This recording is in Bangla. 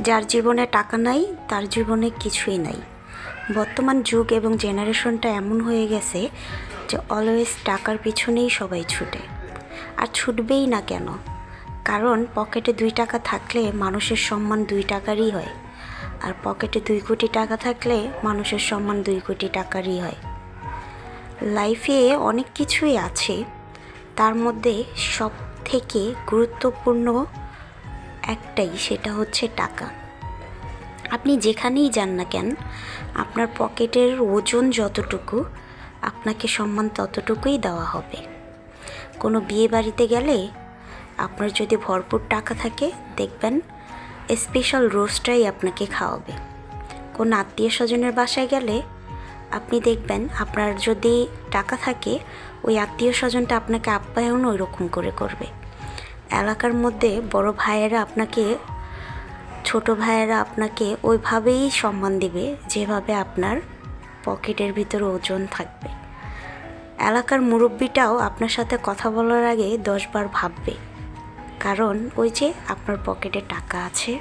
যার জীবনে টাকা নাই, তার জীবনে কিছুই নাই। বর্তমান যুগ এবং জেনারেশনটা এমন হয়ে গেছে যে অলওয়েজ টাকার পিছনেই সবাই ছুটে। আর ছুটবেই না কেন? কারণ পকেটে দুই টাকা থাকলে মানুষের সম্মান দুই টাকারই হয়। আর পকেটে দুই কোটি টাকা থাকলে মানুষের সম্মান দুই কোটি টাকারই হয়। লাইফে অনেক কিছুই আছে। তার মধ্যে সব থেকে গুরুত্বপূর্ণ একটাই, সেটা হচ্ছে টাকা। আপনি যেখানেই যান না কেন, আপনার পকেটের ওজন যতটুকু, আপনাকে সম্মান ততটুকুই দেওয়া হবে। কোনো বিয়ে বাড়িতে গেলে আপনার যদি ভরপুর টাকা থাকে, দেখবেন স্পেশাল রোস্টটাই আপনাকে খাওয়াবে। কোনো আত্মীয় স্বজনের বাসায় গেলে আপনি দেখবেন আপনার যদি টাকা থাকে, ওই আত্মীয় স্বজনটা আপনাকে আপ্যায়ন ওই রকম করে করবে। এলাকার মধ্যে বড় ভাইয়েরা আপনাকে, ছোট ভাইয়েরা আপনাকে ওইভাবেই সম্মান দিবে, যেভাবে আপনার পকেটের ভিতরে ওজন থাকবে। এলাকার মুরব্বিটাও আপনার সাথে কথা বলার আগে দশবার ভাববে, কারণ ওই যে আপনার পকেটে টাকা আছে।